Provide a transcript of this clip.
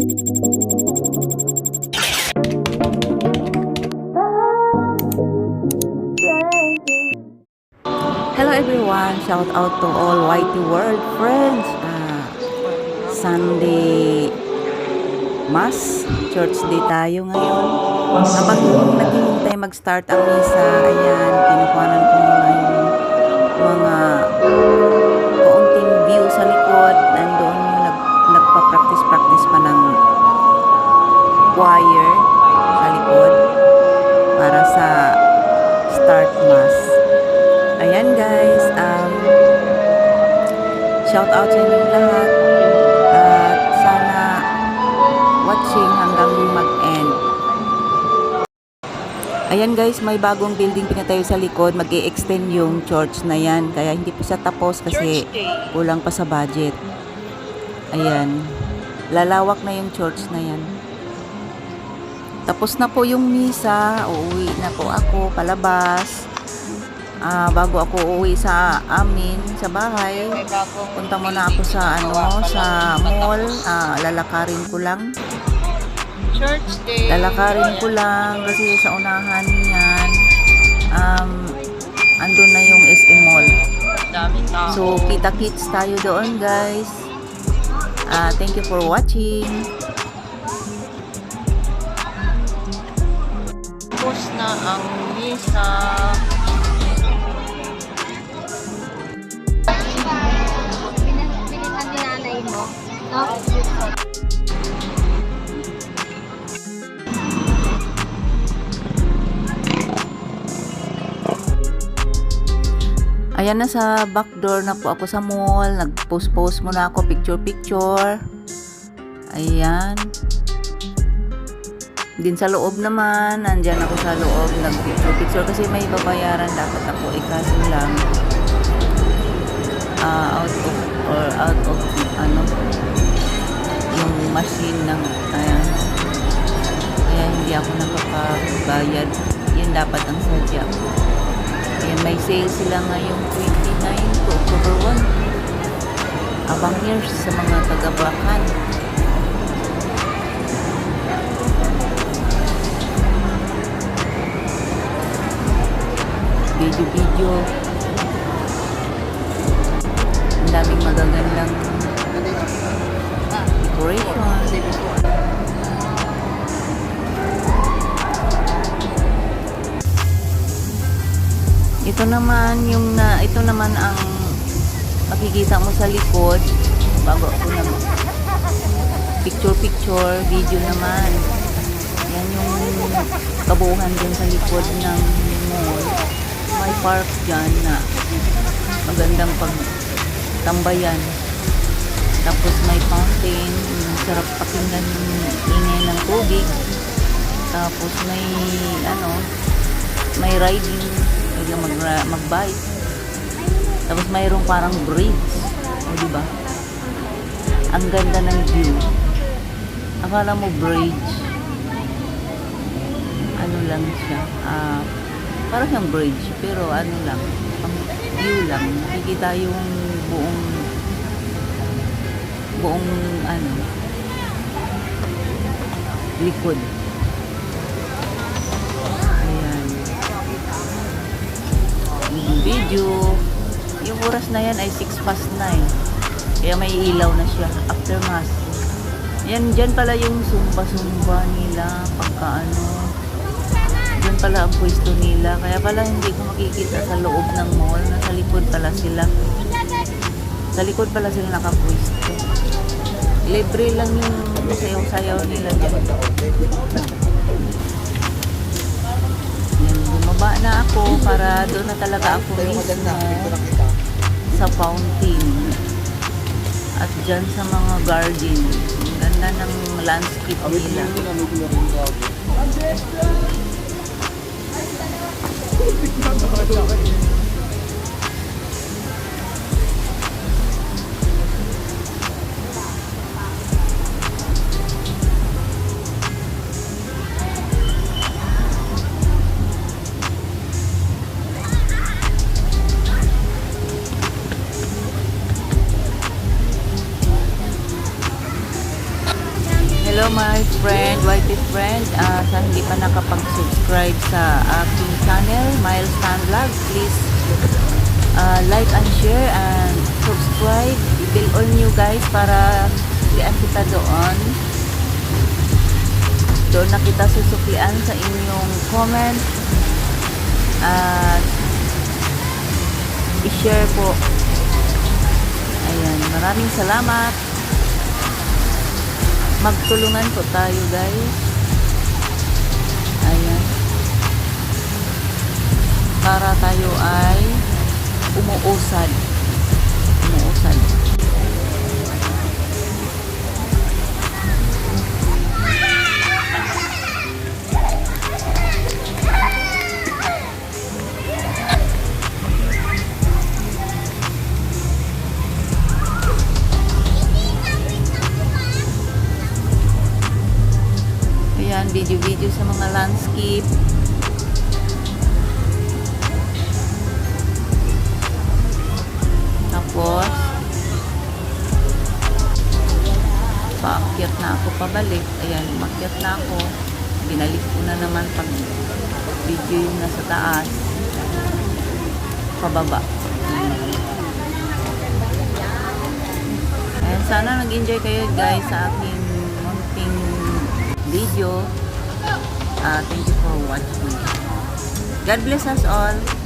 Hello everyone! Shout out to all Whitey World friends! Ah, Sunday Mass, Church Day tayo ngayon. Habang naghihintay mag-start ang misa, ayan, kinukuhanan ko muna yung mga kaunting view sa likod. Choir sa likod para sa start mass. Ayan guys, um, shout out sa inyong lahat at sana watching hanggang mag-end. Ayan guys, may bagong building pinatayo sa likod. mag extend yung church na yan. Kaya hindi pa siya tapos kasi kulang pa sa budget. Ayan. Lalawak na yung church na yan. Tapos na po yung misa. Uuwi na po ako palabas. Ah, bago ako uuwi sa amin, sa bahay, punta muna ako sa ano, sa mall. Ah, lalakarin ko lang. Lalakarin ko lang kasi sa unahan niyan um andun na yung SM Mall. So, kita-kits tayo doon, guys. Ah, thank you for watching. Ang misa. Pinitan ni nanay mo. No? Ayan na sa back door na po ako sa mall. Nag-post-post muna ako picture-picture. Ayan. Din sa loob naman, nandyan ako sa loob, nag-picture-picture kasi may babayaran dapat ako. Ikaso lang, ah, out of, or out of, ano, yung machine ng, ayan. Kaya hindi ako nakapagbayad. Yan dapat ang sadya ko. Ayan, may sale sila ngayong 29 to October 1. Abang years sa mga taga-Bulacan. Ang daming magagandang decoration. Ito naman yung na ito naman ang makikita mo sa likod bago ako na picture picture video naman. Yan yung kabuuhan din sa likod ng mall. May park dyan na magandang pagtambayan. Tapos may fountain, sarap pakinggan yung ingay ng tubig. Tapos may ano, may riding, pwede mag mag-bike. Tapos mayroong parang bridge. O, di ba? Ang ganda ng view. Akala mo bridge. Ano lang siya. Ah, parang siyang bridge. Pero ano lang. Ang view lang. Nakikita yung buong buong ano likod. Ayan. Yung video. Yung oras na yan ay 6 past 9. Kaya may ilaw na siya after mass. Yan, dyan pala yung sumba-sumba nila pagka ano. Pala ang pwesto nila. Kaya pala hindi ko makikita sa loob ng mall. Nasa likod pala sila. Sa likod pala sila nakapwesto. Libre lang yung sayaw-sayaw nila dyan. Yan, bumaba na ako para doon na talaga ako mismo sa fountain. At dyan sa mga garden. Ang ganda ng landscape nila. Hello my friend, wifey friend, ah, sa hindi pa nakapag-subscribe sa aking channel, Miles Tan Vlog, please ah, like and share and subscribe. I-bell all nyo guys para suklian kita doon. Doon na kita susuklian sa inyong comment at i-share po. Ayan, maraming salamat. Magtulungan po tayo guys. Ayan. Para tayo ay umuusad. Umuusad. Video-video sa mga landscape. Tapos, paakyat na ako pabalik. Ayan, umakyat na ako. Binalik ko na naman pag video yung nasa taas. Pababa. Ayan, sana nag-enjoy kayo guys sa aking video. Ah, thank you for watching. God bless us all.